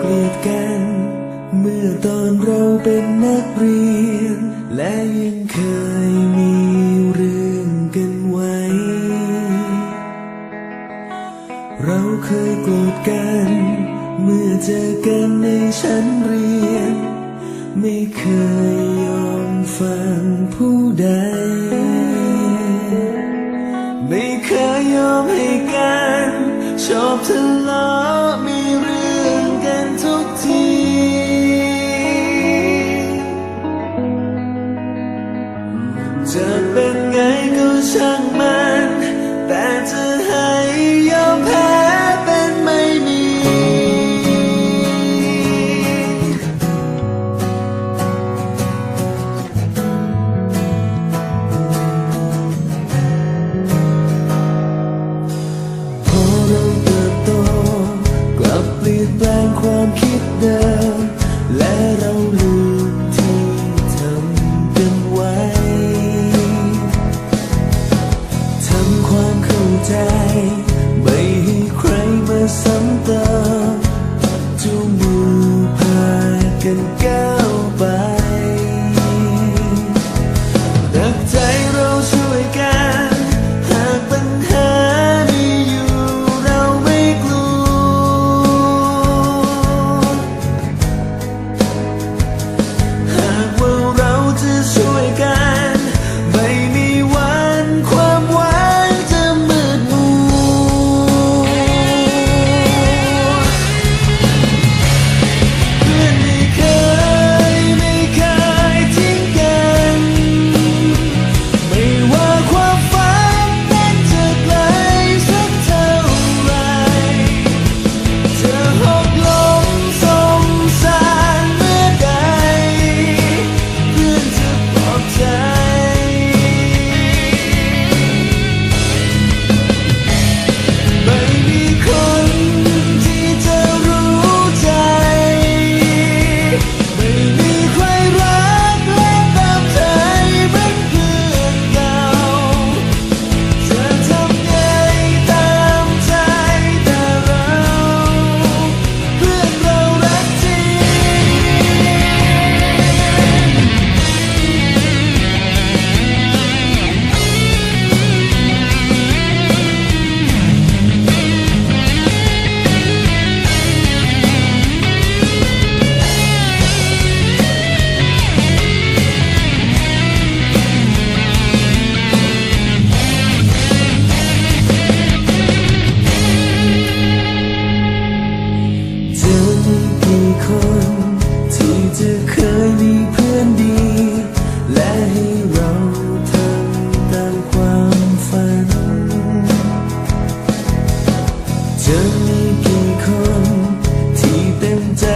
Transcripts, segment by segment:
เกลียดกัน เมื่อตอนเราเป็นนักเรียน และยังเคยมีเรื่องกันไว้ เราเคยโกรธกัน เมื่อเจอกันในชั้นเรียน ไม่เคยยอมฟังผู้ใด ไม่เคยยอมให้กัน ชอบเธอ จะเป็นไงก็ช่าง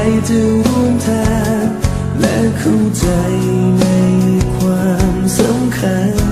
ใจะร่วมทางและเข้าใจในความสำคัญ